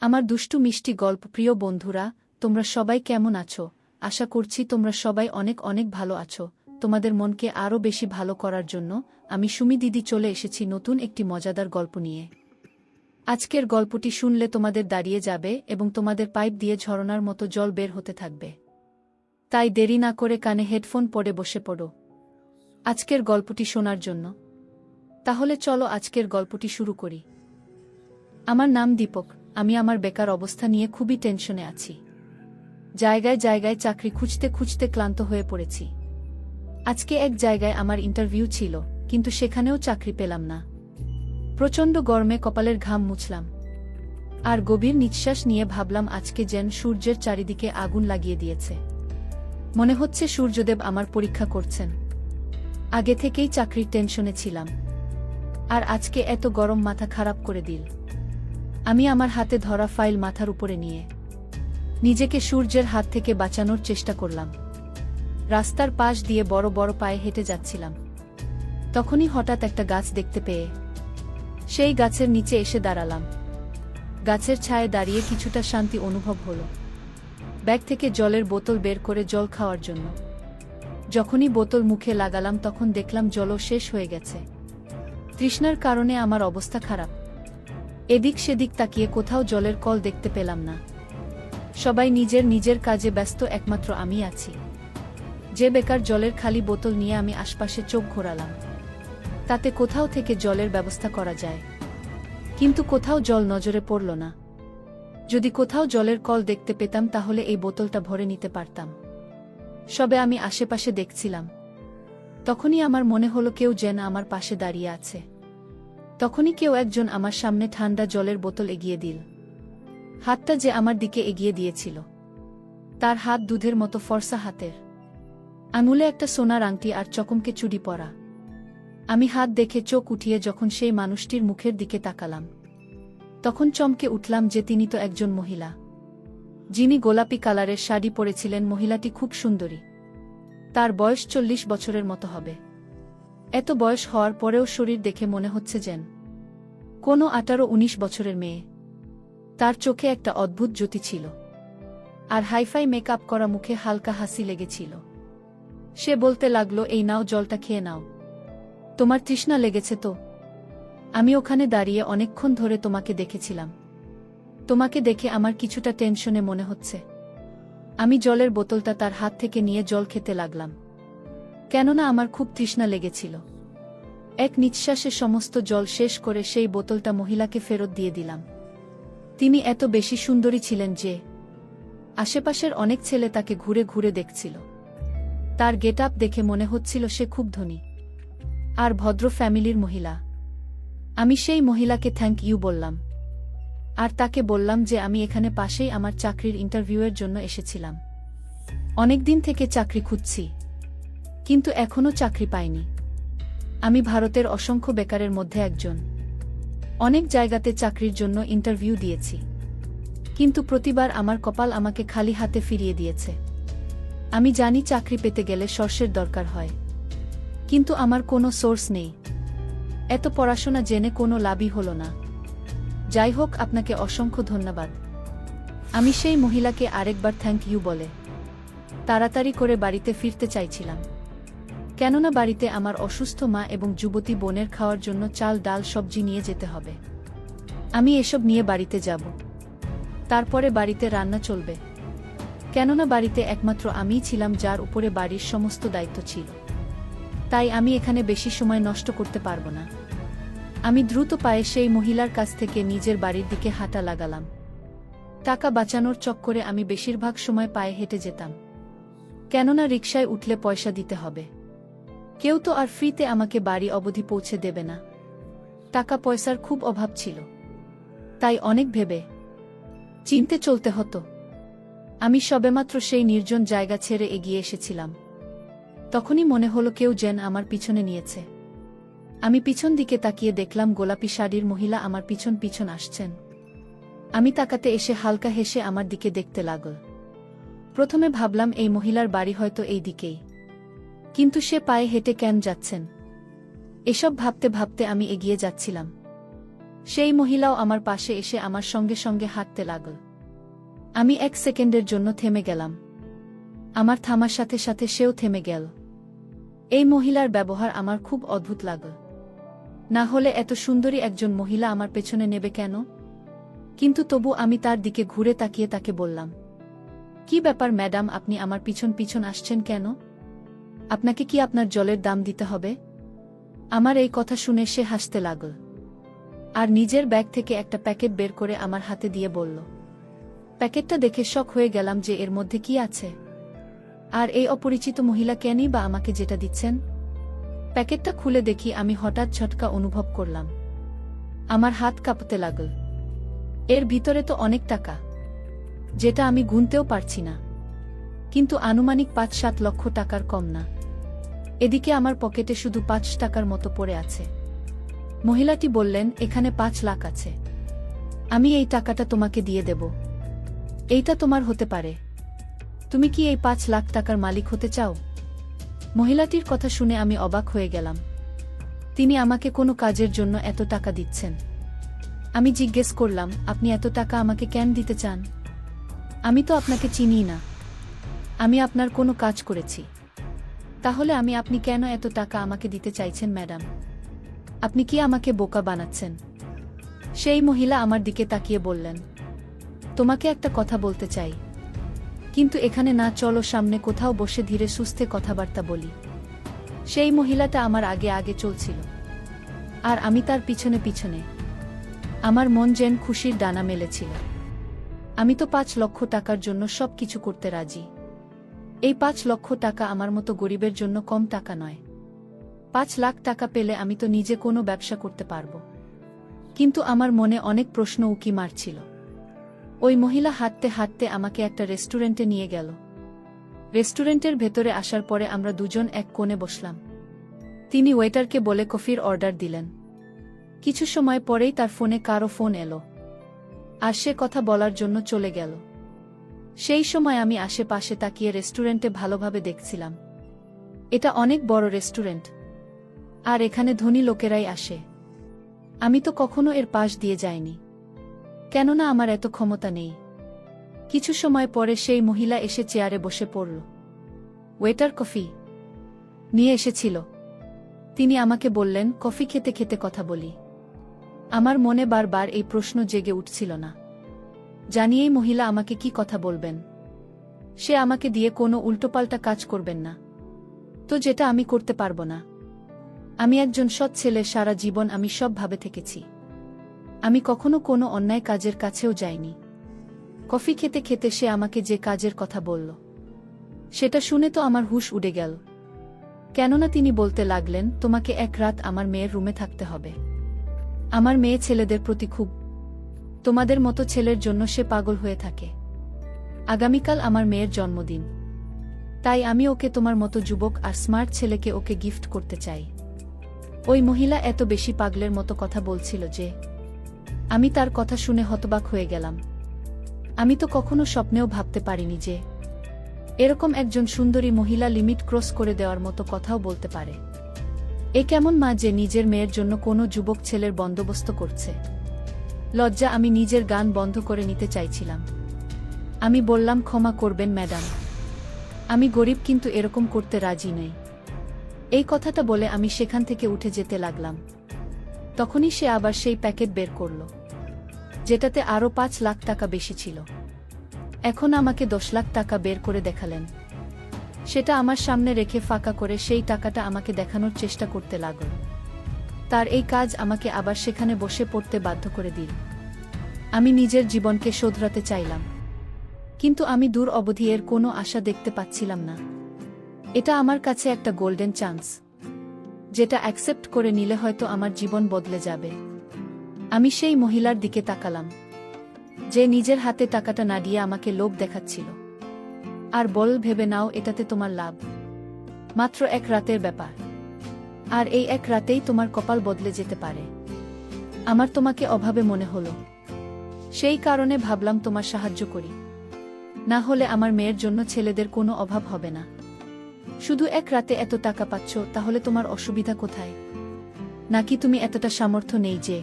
আমার দুষ্টু মিষ্টি গল্প, প্রিয় বন্ধুরা, তোমরা সবাই কেমন আছো? আশা করছি তোমরা সবাই অনেক অনেক ভালো আছো। তোমাদের মনকে আরও বেশি ভালো করার জন্য আমি সুমি দিদি চলে এসেছি নতুন একটি মজাদার গল্প নিয়ে। আজকের গল্পটি শুনলে তোমাদের দাঁড়িয়ে যাবে এবং তোমাদের পাইপ দিয়ে ঝরনার মতো জল বের হতে থাকবে। তাই দেরি না করে কানে হেডফোন পরে বসে পড়ো। আজকের গল্পটি শোনার জন্য। তাহলে চলো আজকের গল্পটি শুরু করি। আমার নাম দীপক। আমি আমার বেকার অবস্থা নিয়ে খুবই টেনশনে আছি। জায়গায় জায়গায় চাকরি খুঁজতে খুঁজতে ক্লান্ত হয়ে পড়েছি। আজকে এক জায়গায় আমার ইন্টারভিউ ছিল, কিন্তু সেখানেও চাকরি পেলাম না। প্রচণ্ড গরমে কপালের ঘাম মুছলাম। আর গভীর নিঃশ্বাস নিয়ে ভাবলাম আজকে যেন সূর্যের চারিদিকে আগুন লাগিয়ে দিয়েছে। মনে হচ্ছে সূর্যদেব আমার পরীক্ষা করছেন। আগে থেকেই চাকরির টেনশনে ছিলাম। আর আজকে এত গরম মাথা খারাপ করে দিল। আমি আমার হাতে ধরা ফাইল মাথার উপরে নিয়ে নিজেকে সূর্যের হাত থেকে বাঁচানোর চেষ্টা করলাম। রাস্তার পাশ দিয়ে বড় বড় পায়ে হেঁটে যাচ্ছিলাম। তখনই হঠাৎ একটা গাছ দেখতে পেয়ে সেই গাছের নিচে এসে দাঁড়ালাম। গাছের ছায়ে দাঁড়িয়ে কিছুটা শান্তি অনুভব হলো। ব্যাগ থেকে জলের বোতল বের করে জল খাওয়ার জন্য। যখনই বোতল মুখে লাগালাম তখন দেখলাম জলও শেষ হয়ে গেছে। তৃষ্ণার কারণে আমার অবস্থা খারাপ। এদিক সেদিক তাকিয়ে কোথাও জলের কল দেখতে পেলাম না। সবাই নিজের নিজের কাজে ব্যস্ত, একমাত্র আমি আছি। যে বেকার জলের খালি বোতল নিয়ে আমি আশপাশে চোখ ঘোরালাম। তাতে কোথাও থেকে জলের ব্যবস্থা করা যায়। কিন্তু কোথাও জল নজরে পড়ল না। যদি কোথাও জলের কল দেখতে পেতাম, তাহলে এই বোতলটা ভরে নিতে পারতাম। সবে আমি আশেপাশে দেখছিলাম। তখনই আমার মনে হলো কেউ যেন আমার পাশে দাঁড়িয়ে আছে। তখনই কেউ একজন আমার সামনে ঠান্ডা জলের বোতল এগিয়ে দিল। হাতটা যে আমার দিকে এগিয়ে দিয়েছিল। তার হাত দুধের মতো ফর্সা হাতের। আঙুলে একটা সোনার আংটি আর চকমকে চুড়ি পরা। আমি হাত দেখে চোখ উঠিয়ে যখন সেই মানুষটির মুখের দিকে তাকালাম। তখন চমকে উঠলাম যে তিনি তো একজন মহিলা। যিনি গোলাপি কালারের শাড়ি পরেছিলেন মহিলাটি খুব সুন্দরী। তার বয়স চল্লিশ বছরের মতো হবে। এত বয়স হওয়ার পরেও শরীর দেখে মনে হচ্ছে যেন কোনো আঠারো উনিশ বছরের মেয়ে। তার চোখে একটা অদ্ভুত জ্যোতি ছিল। আর হাইফাই মেকআপ করা মুখে হালকা হাসি লেগেছিল। সে বলতে লাগল, এই নাও, জলটা খেয়ে নাও। তোমার তৃষ্ণা লেগেছে তো? আমি ওখানে দাঁড়িয়ে অনেকক্ষণ ধরে তোমাকে দেখেছিলাম। তোমাকে দেখে আমার কিছুটা টেনশনে মনে হচ্ছে। আমি জলের বোতলটা তার হাত থেকে নিয়ে জল খেতে লাগলাম। কেননা আমার খুব তৃষ্ণা লেগেছিল। এক নিঃশ্বাসে সমস্ত জল শেষ করে সেই বোতলটা মহিলাকে ফেরত দিয়ে দিলাম। তিনি এত বেশি সুন্দরী ছিলেন যে, আশেপাশের অনেক ছেলে তাকে ঘুরে ঘুরে দেখছিল। তার গেট দেখে মনে হচ্ছিল সে খুব ধনী আর ভদ্র ফ্যামিলির মহিলা। আমি সেই মহিলাকে থ্যাংক ইউ বললাম। আর তাকে বললাম যে আমি এখানে পাশেই আমার চাকরির ইন্টারভিউয়ের জন্য এসেছিলাম। অনেকদিন থেকে চাকরি খুঁজছি। কিন্তু এখনও চাকরি পাইনি। আমি ভারতের অসংখ্য বেকারের মধ্যে একজন। অনেক জায়গাতে চাকরির জন্য ইন্টারভিউ দিয়েছি। কিন্তু প্রতিবার আমার কপাল আমাকে খালি হাতে ফিরিয়ে দিয়েছে। আমি জানি চাকরি পেতে গেলে সর্ষের দরকার হয়। কিন্তু আমার কোনো সোর্স নেই। এত পড়াশোনা জেনে কোনো লাভই হলো না। যাই হোক, আপনাকে অসংখ্য ধন্যবাদ। আমি সেই মহিলাকে আরেকবার থ্যাংক ইউ বলে তাড়াতাড়ি করে বাড়িতে ফিরতে চাইছিলাম। কেননা বাড়িতে আমার অসুস্থ মা এবং যুবতী বোনের খাওয়ার জন্য চাল, ডাল সবজি নিয়ে যেতে হবে। আমি এসব নিয়ে বাড়িতে যাব। তারপরে বাড়িতে রান্না চলবে। কেননা বাড়িতে একমাত্র আমিই ছিলাম যার উপরে বাড়ির সমস্ত দায়িত্ব ছিল। তাই আমি এখানে বেশি সময় নষ্ট করতে পারব না। আমি দ্রুত পায়ে সেই মহিলার কাছ থেকে নিজের বাড়ির দিকে হাঁটা লাগালাম। টাকা বাঁচানোর চক্করে আমি বেশিরভাগ সময় পায়ে হেঁটে যেতাম। কেননা রিকশায় উঠলে পয়সা দিতে হবে। কেউ তো আর ফ্রিতে আমাকে বাড়ি অবধি পৌঁছে দেবে না। টাকা পয়সার খুব অভাব ছিল। তাই অনেক ভেবে চিনতে চলতে হতো। আমি সবেমাত্র সেই নির্জন জায়গা ছেড়ে এগিয়ে এসেছিলাম। তখনই মনে হলো কেউ যেন আমার পিছনে নিয়েছে। আমি পিছন দিকে তাকিয়ে দেখলাম গোলাপি শাড়ির মহিলা আমার পিছন পিছন আসছেন। আমি তাকাতে এসে হালকা হেসে আমার দিকে দেখতে লাগল। প্রথমে ভাবলাম এই মহিলার বাড়ি হয়তো এই দিকেই। কিন্তু সে পায়ে হেঁটে কেন যাচ্ছেন? এসব ভাবতে ভাবতে আমি এগিয়ে যাচ্ছিলাম। সেই মহিলাও আমার পাশে এসে আমার সঙ্গে সঙ্গে হাঁটতে লাগল। আমি এক সেকেন্ডের জন্য থেমে গেলাম। আমার থামার সাথে সাথে সেও থেমে গেল। এই মহিলার ব্যবহার আমার খুব অদ্ভুত লাগল। না হলে এত সুন্দরী একজন মহিলা আমার পেছনে নেবে কেন? কিন্তু তবু আমি তার দিকে ঘুরে তাকিয়ে তাকে বললাম, কি ব্যাপার ম্যাডাম, আপনি আমার পিছন পিছন আসছেন কেন? আপনাকে কি আপনার জলের দাম দিতে হবে? আমার এই কথা শুনে সে হাসতে লাগল। আর নিজের ব্যাগ থেকে একটা প্যাকেট বের করে আমার হাতে দিয়ে বলল, প্যাকেটটা দেখে শখ হয়ে গেলাম যে এর মধ্যে কি আছে। আর এই অপরিচিত মহিলা কেনই বা আমাকে যেটা দিচ্ছেন? প্যাকেটটা খুলে দেখি আমি হঠাৎ ঝটকা অনুভব করলাম। আমার হাত কাঁপতে লাগল। এর ভিতরে তো অনেক টাকা, যেটা আমি গুনতেও পারছি না। কিন্তু আনুমানিক পাঁচ সাত লক্ষ টাকার কম না। এদিকে আমার পকেটে শুধু পাঁচ টাকার মতো পড়ে আছে। মহিলাটি বললেন, এখানে পাঁচ লাখ আছে। আমি এই টাকাটা তোমাকে দিয়ে দেব। এইটা তোমার হতে পারে। তুমি কি এই পাঁচ লাখ টাকার মালিক হতে চাও? মহিলাটির কথা শুনে আমি অবাক হয়ে গেলাম। তিনি আমাকে কোনো কাজের জন্য এত টাকা দিচ্ছেন। আমি জিজ্ঞেস করলাম, আপনি এত টাকা আমাকে কেন দিতে চান? আমি তো আপনাকে চিনি না। আমি আপনার কোনো কাজ করেছি। তাহলে আমি আপনি কেন এত টাকা আমাকে দিতে চাইছেন, ম্যাডাম? আপনি কি আমাকে বোকা বানাচ্ছেন? সেই মহিলা আমার দিকে তাকিয়ে বললেন, তোমাকে একটা কথা বলতে চাই। কিন্তু এখানে না, চলো সামনে কোথাও বসে ধীরে সুস্থে কথাবার্তা বলি। সেই মহিলাটা আমার আগে আগে চলছিল। আর আমি তার পিছনে পিছনে, আমার মন যেন খুশির ডানা মেলেছিল। আমি তো পাঁচ লক্ষ টাকার জন্য সব কিছু করতে রাজি। এই পাঁচ লক্ষ টাকা আমার মতো গরিবের জন্য কম টাকা নয়। পাঁচ লাখ টাকা পেলে আমি তো নিজে কোনো ব্যবসা করতে পারব। কিন্তু আমার মনে অনেক প্রশ্ন উকি মারছিল। ওই মহিলা হাঁটতে হাঁটতে আমাকে একটা রেস্টুরেন্টে নিয়ে গেল। রেস্টুরেন্টের ভেতরে আসার পরে আমরা দুজন এক কোণে বসলাম। তিনি ওয়েটারকে বলে কফির অর্ডার দিলেন। কিছু সময় পরেই তার ফোনে কারও ফোন এলো। আর সে কথা বলার জন্য চলে গেল। সেই সময় আমি আশেপাশে তাকিয়ে রেস্টুরেন্টে ভালোভাবে দেখছিলাম। এটা অনেক বড় রেস্টুরেন্ট। আর এখানে ধনী লোকেরাই আসে। আমি তো কখনো এর পাশ দিয়ে যাইনি। কেননা আমার এত ক্ষমতা নেই। কিছু সময় পরে সেই মহিলা এসে চেয়ারে বসে পড়ল। Waiter, coffee? নিয়ে এসেছিল। তিনি আমাকে বললেন, কফি খেতে খেতে কথা বলি। আমার মনে বারবার এই প্রশ্ন জেগে উঠছিল না। জানিয়েই মহিলা আমাকে কি কথা বলবেন? সে আমাকে দিয়ে কোনো উল্টোপাল্টা কাজ করবেন না। তো যেটা আমি করতে পারব না। আমি একজন সৎ ছেলে, সারা জীবন আমি সবভাবে থেকেছি। আমি কখনো কোনো অন্যায় কাজের কাছেও যাইনি। কফি খেতে খেতে সে আমাকে যে কাজের কথা বলল, সেটা শুনে তো আমার হুশ উড়ে গেল। কেননা তিনি বলতে লাগলেন, তোমাকে এক রাত আমার মেয়ের রুমে থাকতে হবে। আমার মেয়ে ছেলেদের প্রতি খুব তোমাদের মতো ছেলের জন্য সে পাগল হয়ে থাকে। আগামীকাল আমার মেয়ের জন্মদিন। তাই আমি ওকে তোমার মতো যুবক আর স্মার্ট ছেলেকে ওকে গিফট করতে চাই। ওই মহিলা এত বেশি পাগলের মতো কথা বলছিল যে, আমি তার কথা শুনে হতবাক হয়ে গেলাম। আমি তো কখনো স্বপ্নেও ভাবতে পারিনি যে, এরকম একজন সুন্দরী মহিলা লিমিট ক্রস করে দেওয়ার মতো কথাও বলতে পারে। এ কেমন মা যে নিজের মেয়ের জন্য কোনো যুবক ছেলের বন্দোবস্ত করছে। লজ্জা আমি নিজের গান বন্ধ করে নিতে চাইছিলাম। আমি বললাম, ক্ষমা করবেন, ম্যাডাম। আমি গরিব, কিন্তু এরকম করতে রাজি নই। এই কথাটা বলে আমি সেখান থেকে উঠে যেতে লাগলাম। তখনই সে আবার সেই প্যাকেট বের করল, যেটাতে আরও পাঁচ লাখ টাকা বেশি ছিল। এখন আমাকে দশ লাখ টাকা বের করে দেখালেন। সেটা আমার সামনে রেখে ফাঁকা করে সেই টাকাটা আমাকে দেখানোর চেষ্টা করতে লাগল। তার এই কাজ আমাকে আবার সেখানে বসে পড়তে বাধ্য করে দিল। আমি নিজের জীবনকে শোধরাতে চাইলাম। কিন্তু আমি দূর অবধি এর কোনো আশা দেখতে পাচ্ছিলাম না। এটা আমার কাছে একটা গোল্ডেন চান্স, যেটা অ্যাকসেপ্ট করে নিলে হয়তো আমার জীবন বদলে যাবে। আমি সেই মহিলার দিকে তাকালাম, যে নিজের হাতে টাকাটা না দিয়ে আমাকে লোভ দেখাচ্ছিল। আর বল, ভেবে নাও, এটাতে তোমার লাভ। মাত্র এক রাতের ব্যাপার। আর এই এক রাতেই তোমার কপাল বদলে যেতে পারে। আমার তোমাকে অভাবে মনে হলো। সেই কারণে ভাবলাম তোমার সাহায্য করি। না হলে আমার মেয়ের জন্য ছেলেদের কোনো অভাব হবে না। শুধু এক রাতে এত টাকা পাচ্ছ, তাহলে তোমার অসুবিধা কোথায়? নাকি তুমি এতটা সামর্থ্য নেই যে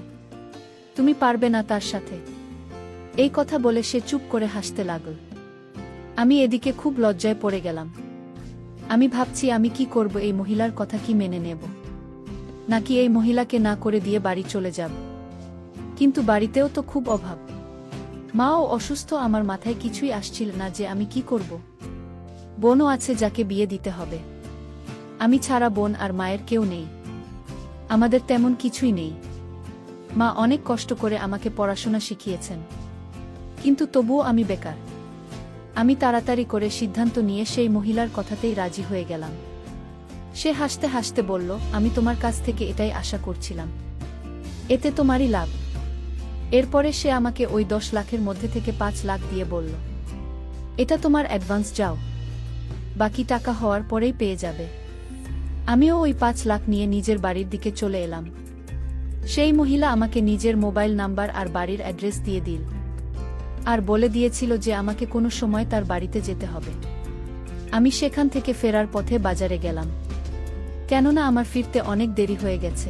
তুমি পারবে না তার সাথে? এই কথা বলে সে চুপ করে হাসতে লাগল। আমি এদিকে খুব লজ্জায় পড়ে গেলাম। আমি ভাবছি আমি কি করব, এই মহিলার কথা কি মেনে নেব? নাকি এই মহিলাকে না করে দিয়ে বাড়ি চলে যাব। কিন্তু বাড়িতেও তো খুব অভাব। মাও অসুস্থ, আমার মাথায় কিছুই আসছিল না যে আমি কি করব। বোনও আছে যাকে বিয়ে দিতে হবে। আমি ছাড়া বোন আর মায়ের কেউ নেই। আমাদের তেমন কিছুই নেই। মা অনেক কষ্ট করে আমাকে পড়াশোনা শিখিয়েছেন। কিন্তু তবুও আমি বেকার। আমি তাড়াতাড়ি করে সিদ্ধান্ত নিয়ে সেই মহিলার কথাতেই রাজি হয়ে গেলাম। সে হাসতে হাসতে বলল, আমি তোমার কাছ থেকে এটাই আশা করছিলাম। এতে তোমারই লাভ। এরপরে সে আমাকে ওই দশ লাখের মধ্যে থেকে পাঁচ লাখ দিয়ে বলল, এটা তোমার অ্যাডভান্স যাও। বাকি টাকা হওয়ার পরেই পেয়ে যাবে। আমিও ওই পাঁচ লাখ নিয়ে নিজের বাড়ির দিকে চলে এলাম। সেই মহিলা আমাকে নিজের মোবাইল নাম্বার আর বাড়ির অ্যাড্রেস দিয়ে দিল আর বলে দিয়েছিল যে আমাকে কোনো সময় তার বাড়িতে যেতে হবে। আমি সেখান থেকে ফেরার পথে বাজারে গেলাম। কেননা আমার ফিরতে অনেক দেরি হয়ে গেছে।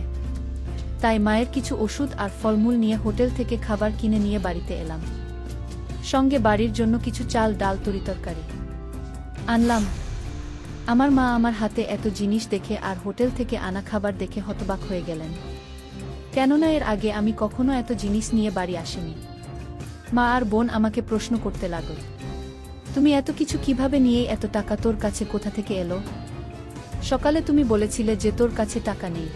তাই মায়ের কিছু ওষুধ আর ফলমূল নিয়ে হোটেল থেকে খাবার কিনে নিয়ে বাড়িতে এলাম। সঙ্গে বাড়ির জন্য কিছু চাল, ডাল তরিতরকারি আনলাম। আমার মা আমার হাতে এত জিনিস দেখে আর হোটেল থেকে আনা খাবার দেখে হতবাক হয়ে গেলেন। কেননা এর আগে আমি কখনো এত জিনিস নিয়ে বাড়ি আসিনি। মা আর বোন আমাকে প্রশ্ন করতে লাগল, তুমি এত কিছু কীভাবে নিয়ে এত টাকা তোর কাছে কোথা থেকে এলো? সকালে তুমি বলেছিলে যে তোর কাছে টাকা নেই।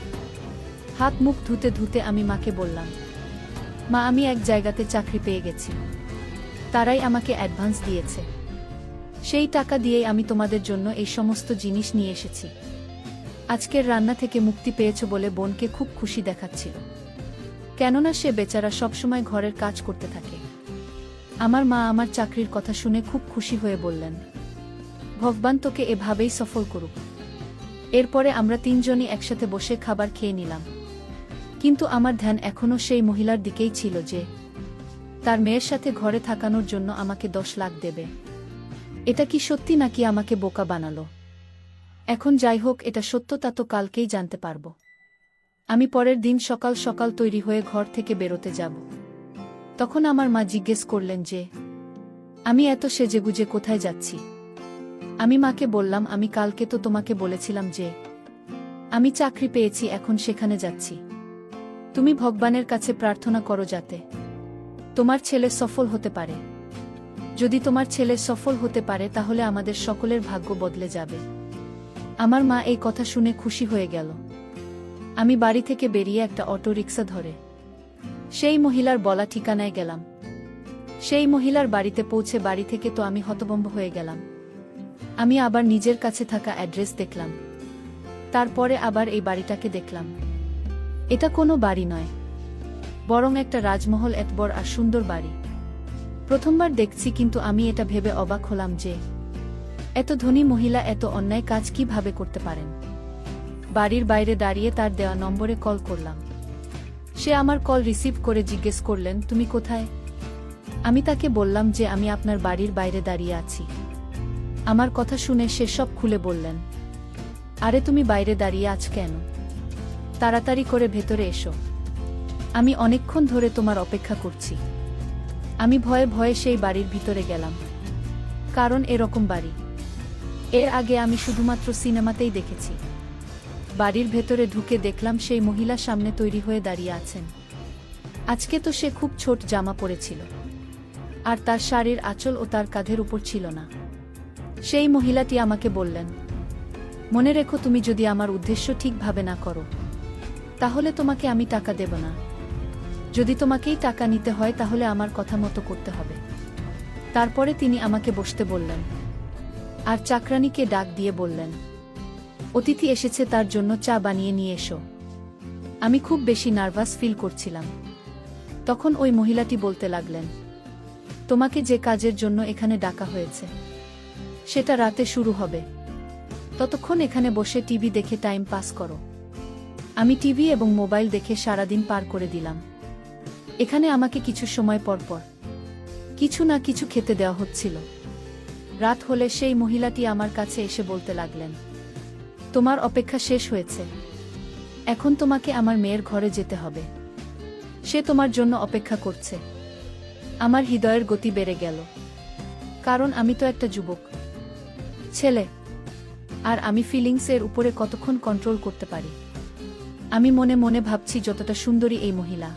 হাত মুখ ধুতে ধুতে আমি মাকে বললাম, মা, আমি এক জায়গাতে চাকরি পেয়ে গেছি। তারাই আমাকে অ্যাডভান্স দিয়েছে। সেই টাকা দিয়েই আমি তোমাদের জন্য এই সমস্ত জিনিস নিয়ে এসেছি। আজকের রান্না থেকে মুক্তি পেয়েছ বলে বোনকে খুব খুশি দেখাচ্ছিল। কেননা সে বেচারা সবসময় ঘরের কাজ করতে থাকে। আমার মা আমার চাকরির কথা শুনে খুব খুশি হয়ে বললেন, ভগবান তোকে এভাবেই সফল করুক। এরপরে আমরা তিনজনই একসাথে বসে খাবার খেয়ে নিলাম। কিন্তু আমার ধ্যান এখনও সেই মহিলার দিকেই ছিল যে, তার মেয়ের সাথে ঘরে থাকানোর জন্য আমাকে দশ লাখ দেবে। এটা কি সত্যি নাকি আমাকে বোকা বানালো? এখন যাই হোক, এটা সত্য, তা তো কালকেই জানতে পারব। আমি পরের দিন সকাল সকাল তৈরি হয়ে ঘর থেকে বেরোতে যাব। তখন আমার মা জিজ্ঞেস করলেন যে, আমি এত সেজেগুজে কোথায় যাচ্ছি? আমি মাকে বললাম, আমি কালকে তো তোমাকে বলেছিলাম যে, আমি চাকরি পেয়েছি, এখন সেখানে যাচ্ছি। তুমি ভগবানের কাছে প্রার্থনা করো যাতে তোমার ছেলে সফল হতে পারে। যদি তোমার ছেলে সফল হতে পারে, তাহলে আমাদের সকলের ভাগ্য বদলে যাবে। আমার মা এই কথা শুনে খুশি হয়ে গেল। আমি বাড়ি থেকে বেরিয়ে একটা অটো রিক্সা ধরে। সেই মহিলার বলা ঠিকানায় গেলাম। সেই মহিলার বাড়িতে পৌঁছে বাড়ি থেকে তো আমি হতবম্ব হয়ে গেলাম। আমি আবার নিজের কাছে থাকা অ্যাড্রেস দেখলাম। তারপরে আবার এই বাড়িটাকে দেখলাম। এটা কোনো বাড়ি নয়। বরং একটা রাজমহল এত বড় আর সুন্দর বাড়ি। প্রথমবার দেখছি কিন্তু আমি এটা ভেবে অবাক হলাম যে, এত ধনী মহিলা, এত অন্যায় কাজ কীভাবে করতে পারেন? বাড়ির বাইরে দাঁড়িয়ে তার দেওয়া নম্বরে কল করলাম। সে আমার কল রিসিভ করে জিজ্ঞেস করলেন, তুমি কোথায়? আমি তাকে বললাম যে, আমি আপনার বাড়ির বাইরে দাঁড়িয়ে আছি। আমার কথা শুনে সে সব খুলে বললেন, আরে তুমি বাইরে দাঁড়িয়ে আছ কেন? তাড়াতাড়ি করে ভেতরে এসো। আমি অনেকক্ষণ ধরে তোমার অপেক্ষা করছি। আমি ভয়ে ভয়ে সেই বাড়ির ভিতরে গেলাম, কারণ এরকম বাড়ি। এর আগে আমি শুধুমাত্র সিনেমাতেই দেখেছি। বাড়ির ভেতরে ঢুকে দেখলাম সেই মহিলা সামনে তৈরি হয়ে দাঁড়িয়ে আছেন। আজকে তো সে খুব ছোট জামা পরেছিল, আর তার শাড়ির আঁচল ও তার কাঁধের উপর ছিল না। সেই মহিলাটি আমাকে বললেন, মনে রেখো তুমি যদি আমার উদ্দেশ্য ঠিকভাবে না করো, তাহলে তোমাকে আমি টাকা দেব না। যদি তোমাকেই টাকা নিতে হয়, তাহলে আমার কথা মতো করতে হবে। তারপরে তিনি আমাকে বসতে বললেন, আর চাকরানিকে ডাক দিয়ে বললেন, অতিথি এসেছে, তার জন্য চা বানিয়ে নিয়ে এসো। আমি খুব বেশি নার্ভাস ফিল করছিলাম। তখন ওই মহিলাটি বলতে লাগলেন, তোমাকে যে কাজের জন্য এখানে ডাকা হয়েছে সেটা রাতে শুরু হবে। ততক্ষণ এখানে বসে টিভি দেখে টাইম পাস করো। আমি টিভি এবং মোবাইল দেখে সারাদিন পার করে দিলাম। এখানে আমাকে কিছু সময় পর পর। কিছু না কিছু খেতে দেওয়া হচ্ছিল। রাত হলে সেই মহিলাটি আমার কাছে এসে বলতে লাগলেন, তোমার অপেক্ষা শেষ হয়েছে। এখন তোমাকে আমার মেয়ের ঘরে যেতে হবে। সে তোমার জন্য অপেক্ষা করছে। আমার হৃদয়ের গতি বেড়ে গেল। কারণ আমি তো একটা যুবক। ছেলে। আর আমি ফিলিংসের উপরে কতক্ষণ কন্ট্রোল করতে পারি? আমি মনে মনে ভাবছি যতটা সুন্দরী এই মহিলা।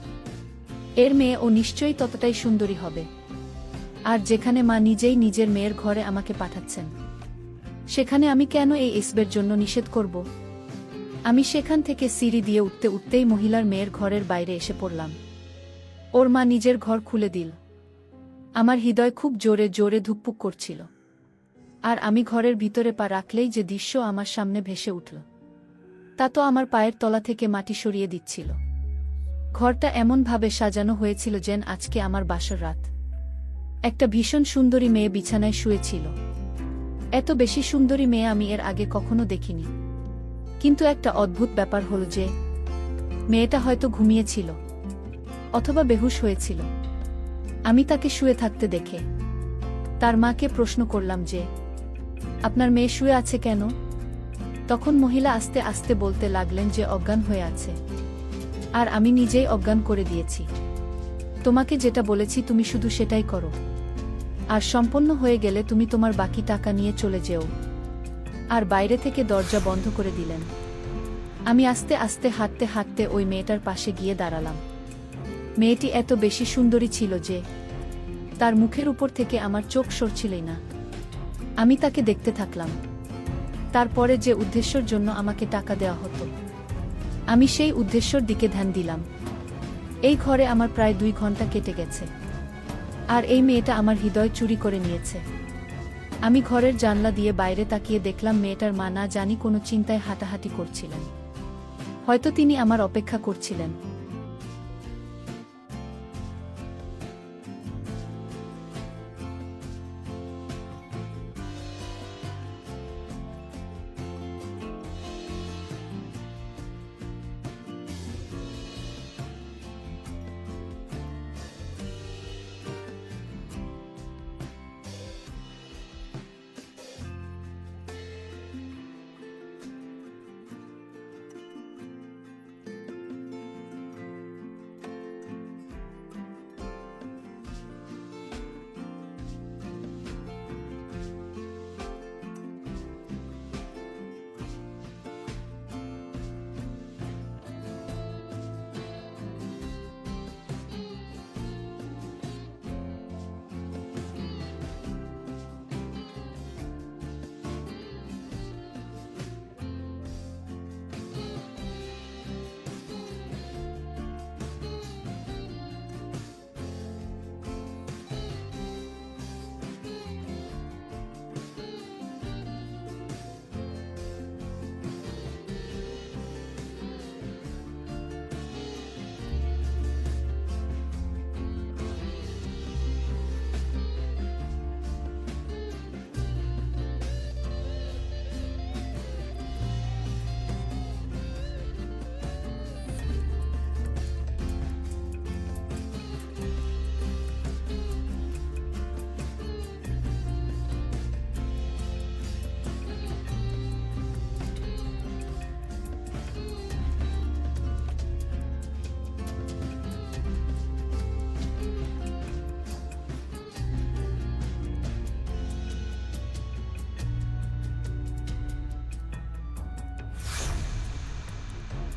এর মেয়ে ও নিশ্চয়ই ততটাই সুন্দরী হবে। আর যেখানে মা নিজেই নিজের মেয়ের ঘরে আমাকে পাঠাচ্ছেন। সেখানে আমি কেন এই এসবের জন্য নিষেধ করব? আমি সেখান থেকে সিঁড়ি দিয়ে উঠতে উঠতেই মহিলার মেয়ের ঘরের বাইরে এসে পড়লাম। ওর মা নিজের ঘর খুলে দিল। আমার হৃদয় খুব জোরে জোরে ধুকপুক করছিল। আর আমি ঘরের ভিতরে পা রাখলেই যে দৃশ্য আমার সামনে ভেসে উঠল। তা তো আমার পায়ের তলা থেকে মাটি সরিয়ে দিচ্ছিল। ঘরটা এমনভাবে সাজানো হয়েছিল যেন আজকে আমার বাসর রাত। একটা ভীষণ সুন্দরী মেয়ে বিছানায় শুয়েছিল। এত বেশি সুন্দরী মেয়ে আমি এর আগে কখনো দেখিনি। কিন্তু একটা অদ্ভুত ব্যাপার হল যে, মেয়েটা হয়তো ঘুমিয়েছিল, অথবা বেহুশ হয়েছিল। আমি তাকে শুয়ে থাকতে দেখে, তার মাকে প্রশ্ন করলাম যে আপনার মেয়ে শুয়ে আছে কেন? তখন মহিলা আস্তে আস্তে বলতে লাগলেন যে অজ্ঞান হয়ে আছে। আর আমি নিজেই অজ্ঞান করে দিয়েছি। তোমাকে যেটা বলেছি তুমি শুধু সেটাই করো। আর সম্পন্ন হয়ে গেলে তুমি তোমার বাকি টাকা নিয়ে চলে যেও। আর বাইরে থেকে দরজা বন্ধ করে দিলেন। আমি আস্তে আস্তে হাঁটতে হাঁটতে ওই মেয়েটার পাশে গিয়ে দাঁড়ালাম। মেয়েটি এত বেশি সুন্দরী ছিল যে, তার মুখের উপর থেকে আমার চোখ সরছিলই না। আমি তাকে দেখতে থাকলাম। তারপরে যে উদ্দেশ্যর জন্য আমাকে টাকা দেওয়া হতো, আমি সেই উদ্দেশ্যর দিকে ধ্যান দিলাম। এই ঘরে আমার প্রায় দুই ঘণ্টা কেটে গেছে। আর এই মেয়েটা আমার হৃদয় চুরি করে নিয়েছে। আমি ঘরের জানলা দিয়ে বাইরে তাকিয়ে দেখলাম মেয়েটার মা না জানি কোনো চিন্তায় হাঁটাহাঁটি করছিলেন। হয়তো তিনি আমার অপেক্ষা করছিলেন।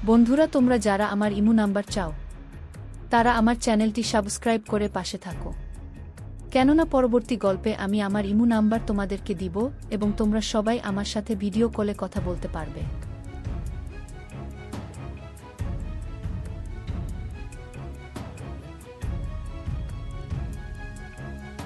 বন্ধুরা, তোমরা যারা আমার ইমু নাম্বার চাও, তারা আমার চ্যানেলটি সাবস্ক্রাইব করে পাশে থাকো। কেননা পরবর্তী গল্পে আমি আমার ইমু নাম্বার তোমাদেরকে দিব এবং তোমরা সবাই আমার সাথে ভিডিও কলে কথা বলতে পারবে।